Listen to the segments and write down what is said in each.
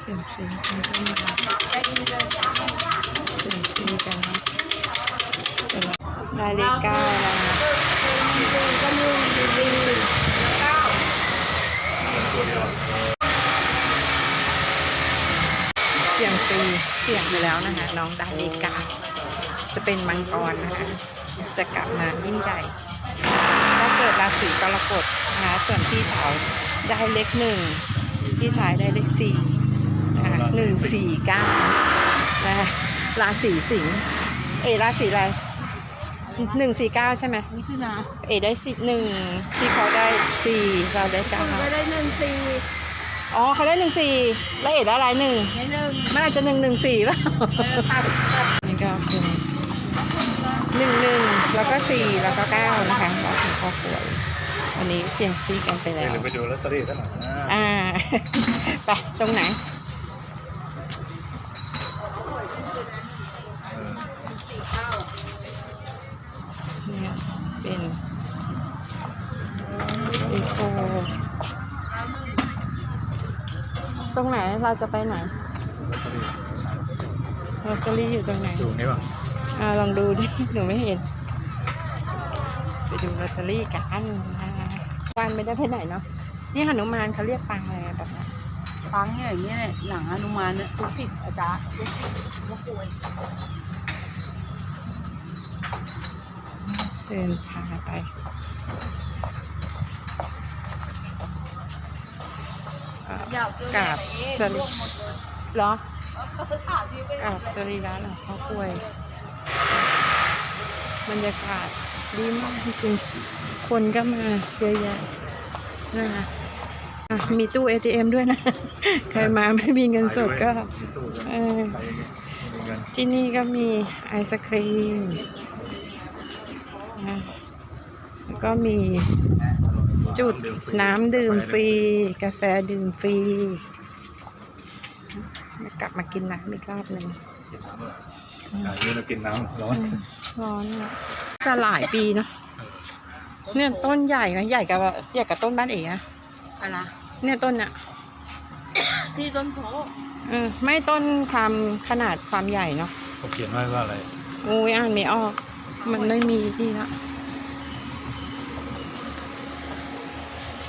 เสียงเสียงกันก็มาเสียงซีกันนะได้เลขเก้าแล้วนะเสียงซีเสียงไปแล้วนะคะน้องได้เลขเก้า จะเป็นมังกรนะคะ จะกลับมายิ่งใหญ่ ถ้าเกิดราศีกรกฎนะคะส่วนพี่สาวได้เลขหนึ่งพี่ชายได้เลขสี่นะคะหนึ่งสี่เก้านะคะราศีสิงห์เอยราศีอะไรหนึ่งสี่เก้าใช่ไหมมิถุนาเอยได้สิบหนึ่งที่เขาได้สี่เราได้เก้าก็ได้หนึ่งสี่อ๋อเขาได้หนึ่งสี่แล้วเอยได้อะไรหนึ่งในหนึ่งมันอาจจะหนึ่งหนึ่งสี่ป่ะเออตัดตัดนี่ก็เป็น หนึ่งหนึ่งแล้วก็สี่แล้วก็เก้านะคะเราถึงครอบครัววันนี้เสี่ยงซีกันไปเดี๋แล้ยววไปดูลอตเตอรี่ซะหน่อยนะอ่าไปตรงไหนเออเนี่ยเป็นอีโคตรงไหนเราจะไปไหนลอตเตอรี่ลอตเตอรี่อยู่ตรงไหนดูนี่ป่ะ อ่าลองดูดิ หนูไม่เห็น ไปดูลอตเตอรี่กันนะคะวันไม่ได้ไปไหนเนาะ นี่หนุมานเขาเรียกปังอะไรแบบนั้นปังเนี่ยอย่างเงี้ยเนี่ยหลังอนุมานเนี่ยทุกสิทธิ์อาจารย์ทุกสิทธิ์ว่าป่วยเดินพาไปเอ่ออยากเจอกราบสสรีรุปหมดเลยเหรอก็ไปถามที่ไปกราบสรีระหลวงพ่อกล้วย บรรยากาศดีมากจริงคนก็มาเยอะแยะนะคะมีตู้ ATM ด้วยนะ ใครมาไม่มีเงินสดก็ที่นี่ก็มีไอศครีมนะแล้วก็มีจุดน้ำดื่มฟรี กาแฟดื่มฟรี กลับมากินน้ำอีกรอบหนึ่ง กินน้ำเลยอยากเยอะเรากินน้ำร้อนร้อนอะจะหลายปีเนาะเนี่ยต้นใหญ่ไหมใหญ่กับใหญ่กับต้นบ้านเอ๋อะอะไรเนี่ยต้นอะที่ต้นโพเออไม่ต้นความขนาดความใหญ่เนาะเขาเขียนไว้ว่าอะไรโอ้ยอ่านไม่ออก มันไม่มีที่ละ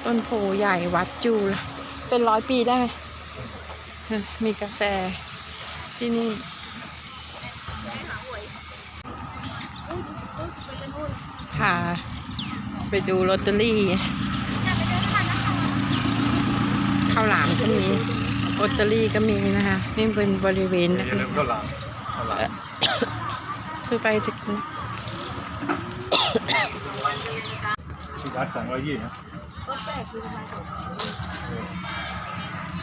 ต้นโพใหญ่วัดจูละเป็นร้อยปีได้เออมีกาแฟที่นี่า ไปดูลอตเตอรี่ข้าวหลามก็มีลอตเตอรี่ก็มีนะคะนี่เป็นบริเวณอย่าลืมข้าวหลามข้าวหลามซื้อไปจะกินที่วัดสองร้อยยี่นะก็แปลกคือทำไม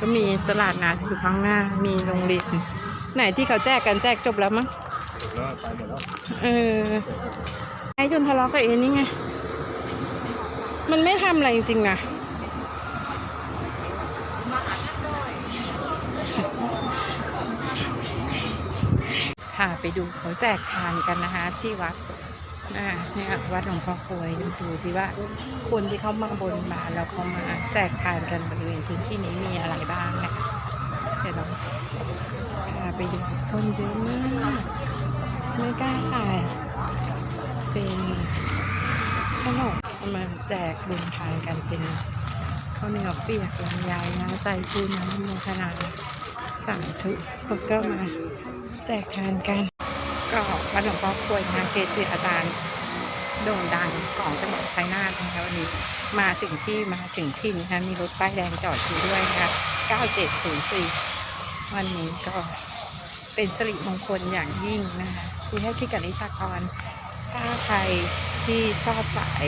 ก็มีตลาดนัดอยู่ข้างหน้า มีโรงเรียนไหนที่เขาแจกกันแจกจบแล้วมั้งจบแล้วไปหมดแล้ว เออ ไอ้จนทะเลาะกับเอ็นนี่ไง มันไม่ทำอะไรจริงๆนะค่ะไปดูเขาแจกทานกันนะคะ ที่วัดเนี่ยวัดหลวงพ่อกลวยดูที่ว่าคนที่เขามาบนบานแล้วเขามาแจกทานกันบริเวณพื้นที่นี้มีอะไรบ้างนะคะเดี๋ยวเราพาไปดูคนเยอะมากไม่กล้าถ่าย เป็นขนมามาแจกบุญทานกันเป็นข้าวเหนียวเปียกลำไยนะใจพูน้ำโมทนาสาธุเขาก็มาแจกทานกัน ก็วัดหลวงพ่อกลวยนะเกจิอาจารย์โด่งดังของจังหวัดชัยนาทนะคะวันนี้มาถึงที่มาถึงที่นะคะมีรถป้ายแดงจอดอยู่ด้วยนะคะ 9704 วันนี้ก็เป็นสิริมงคลอย่างยิ่งนะคะคือให้พี่กับนิชากร ถ้าใครที่ชอบสาย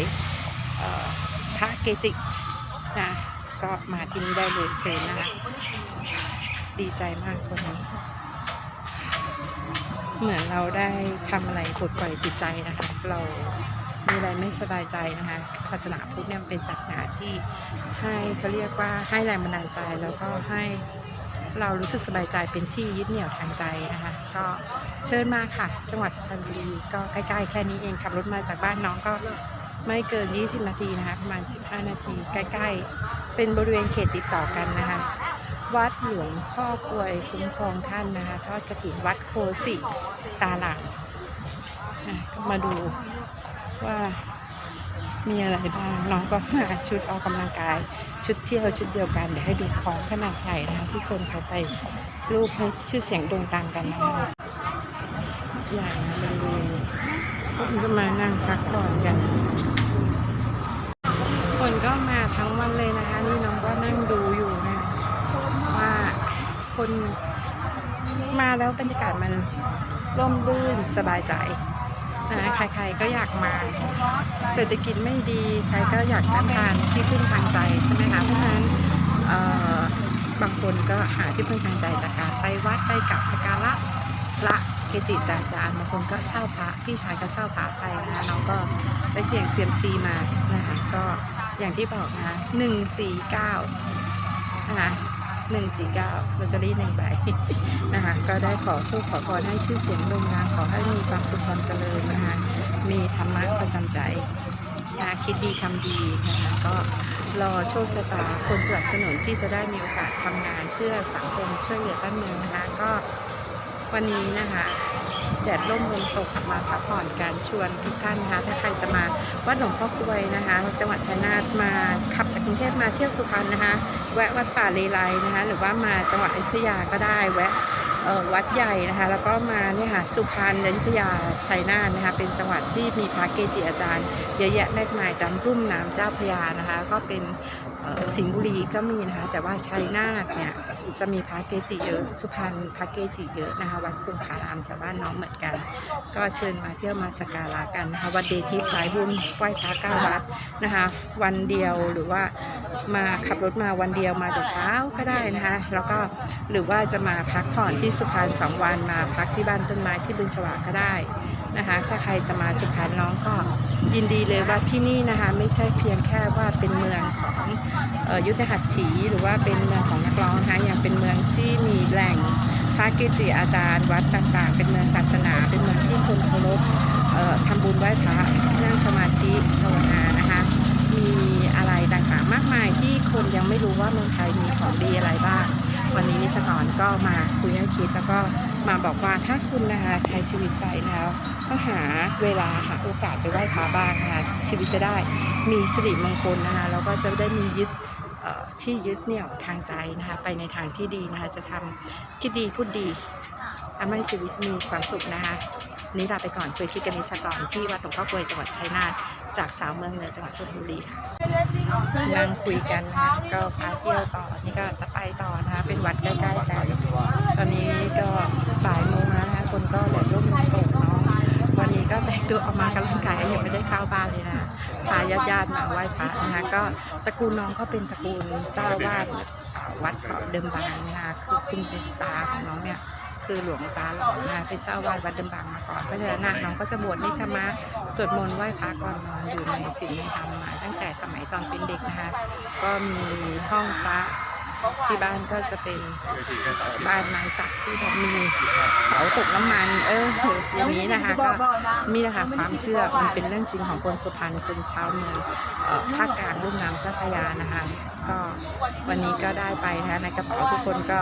พระเกจินะก็มาที่นี่ได้เลยเชิญนะคะดีใจมากคนนี้ เหมือนเราได้ทำอะไรปลดปล่อยจิตใจนะคะ เรามีอะไรไม่สบายใจนะคะ ศาสนาพุทธเนี่ยเป็นศาสนาที่ให้เขาเรียกว่าให้แรงบันดาลใจแล้วก็ให้เรารู้สึกสบายใจเป็นที่ยึดเหนี่ยวทางใจนะคะ ก็ เชิญมาค่ะ จังหวัดสุพรรณบุรีก็ใกล้ๆแค่นี้เองขับรถมาจากบ้านน้องก็ไม่เกิน 20 นาทีนะคะประมาณ 15 นาทีใกล้ๆ เป็นบริเวณเขตติดต่อกันนะคะ วัดหลวงพ่อกลวยคุ้มครองท่านนะคะทอดกระถินวัดโคสิตาหลังมาดูว่ามีอะไรบ้าง น้องก็มาชุดออกกำลังกาย ชุดเที่ยวชุดเดียวกัน เดี๋ยวให้ดูของขนาดใหญ่นะคะที่คนเขาไปรูปให้ชื่อเสียงโด่งดังกันนะคะ อย่างบริเวณคนก็มานั่งพักผ่อนกัน คนก็มาทั้งวันเลยนะคะนี่น้องก็นั่งดูอยู่นะว่าคนมาแล้วบรรยากาศมันร่มรื่นสบายใจนะใครๆก็อยากมาเศรษฐกิจไม่ดีใครก็อยากนั่งทานที่พึ่งทางใจใช่ไหมคะเพราะฉะนั้นบางคนก็หาที่พึ่งทางใจจากการไปวัดไปกราบสการะพระ เกจิอาจารย์บางคนก็เช่าพระพี่ชายก็เช่าพระไปนะคะน้องก็ไปเสี่ยงเซียมซีมานะคะก็อย่างที่บอกนะคะหนึ่งสี่เก้านะคะหนึ่งสี่เก้าลอตเตอรี่หนึ่งใบนะคะก็ได้ขอโชคขอพรให้ชื่อเสียงโด่งดังขอให้มีความสุขความเจริญนะคะมีธรรมะประจำใจนะคิดดีทำดีนะคะก็รอโชคชะตาคนสนับสนุนที่จะได้มีโอกาสทำงานเพื่อสังคมช่วยเหลือบ้านเมืองนะคะก็ วันนี้นะคะแดดร่มลมตกมาพักผ่อนกันชวนทุกท่านนะคะถ้าใครจะมาวัดหลวงพ่อกลวยนะคะ จังหวัดชัยนาทมาขับจากกรุงเทพมาเที่ยวสุพรรณนะคะแวะวัดป่าเลไลนะคะ หรือว่ามาจังหวัดอยุธยาก็ได้แวะวัดใหญ่นะคะ แล้วก็มาเนี่ยค่ะสุพรรณอยุธยาชัยนาทนะคะ เป็นจังหวัดที่มีพระเกจิอาจารย์เยอะแยะมากมายตามรุ่มน้ำเจ้าพยานะคะ ก็เป็นสิงห์บุรีก็มีนะคะ แต่ว่าชัยนาทเนี่ยจะมีพระเกจิเยอะ สุพรรณพระเกจิเยอะนะคะ วัดคงคารามแถวบ้านน้องเหมือนกัน ก็เชิญมาเที่ยวมาสักการะกันนะคะ วัดเดทิพย์สายบุญไหว้พระเก้าวัดนะคะ วันเดียวหรือว่ามาขับรถมาวันเดียวมาแต่เช้าก็ได้นะคะ แล้วก็หรือว่าจะมาพักผ่อนที่สุพรรณสองวันมาพักที่บ้านต้นไม้ที่บึงฉวากก็ได้ นะคะถ้าใครจะมาสุพรรณน้องก็ยินดีเลยว่าที่นี่นะคะไม่ใช่เพียงแค่ว่าเป็นเมืองของออยุทธหัตถีหรือว่าเป็นเมืองของนักร้องนะคะยังเป็นเมืองที่มีแหล่งพระเกจิอาจารย์ วัดต่างๆ เป็นเมืองศาสนา เป็นเมืองที่คนเคารพทำบุญไหว้พระนั่งสมาธิภาวนานะคะมีอะไรต่างๆมากมายที่คนยังไม่รู้ว่าเมืองไทยมีของดีอะไรบ้าง วันนี้นิชกรก็มาคุยให้คิดแล้วก็ มาบอกว่าถ้าคุณนะคะใช้ชีวิตไปแล้วต้องหาเวลาหาโอกาสไปไหว้พระบ้างนะคะชีวิตจะได้มีสิริมงคลนะคะแล้วก็จะได้มียึดที่ยึดเหนี่ยวทางใจนะคะไปในทางที่ดีนะคะจะทำคิดดีพูดดีทำให้ชีวิตมีความสุขนะคะนี่ลาไปก่อนคุยคิดกันในิชกรที่วัดหลวงพ่อกลวยจังหวัดชัยนาทจากสาวเมืองเหนือจังหวัดสุพรรณบุรีค่ะ นั่งคุยกันนะก็พาเที่ยวต่อนี่ก็จะไปต่อนะคะ เป็นวัดใกล้ๆกันตอนนี้ก็บ่ายโมงแล้วนะคะคนก็เหลือร่มลมตเนาะวันนี้ก็แต่งตัวออกมากำลังกายยังไม่ได้เข้าบ้านเลยนะพาญาติๆมาไหว้พระนะคะก็ตระกูลน้องก็เป็นตระกูลเจ้าวาดวัดเขาเดิมบางนะคะคือคุณตาของน้องเนี่ย คือหลวงตาหลอนะเป็นเจ้าวาดวัดเดิมบางมาก่อนเพราะฉะนั้นน้องก็จะบวชนิคมะสวดมนต์ไหว้พระก่อนนอนอยู่ในศีลธรรมมาตั้งแต่สมัยตอนเป็นเด็กนะคะก็มีห้องพระ ที่บ้านก็จะเป็นบ้านไม้สักที่แบบมีเสาตกน้ำมัน เอออย่างนี้นะคะก็มีนะคะความเชื่อมันเป็นเรื่องจริงของคนสุพรรณคนชาวเมืองภาคกลางลุ่มน้ำเจ้าพระยานะคะ ก็วันนี้ก็ได้ไปนะคะในกระเป๋าทุกคนก็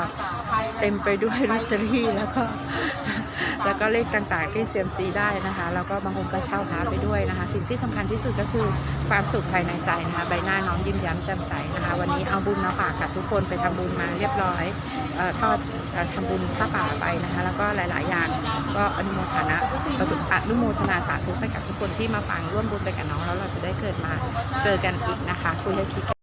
เต็มไปด้วยลอตเตอรี่แล้วก็ แล้วก็เลขต่างๆที่เซียมซีได้นะคะ แล้วก็บางคนก็เช่าพาไปด้วยนะคะ สิ่งที่สำคัญที่สุดก็คือความสุขภายในใจนะคะ ใบหน้าน้องยิ้มแย้มแจ่มใสนะคะ วันนี้เอาบุญมาฝากกับทุกคนไปทำบุญมาเรียบร้อยออทอดเอ่อทำบุญผ้าป่าไปนะคะ แล้วก็หลาย ๆ อย่างก็อนุโมทนาอนุโมทนาสาธุไปกับทุกคนที่มาฟังร่วมบุญไปกับน้องแล้วเราจะได้เกิดมาเจอกันอีกนะคะคุยให้คิด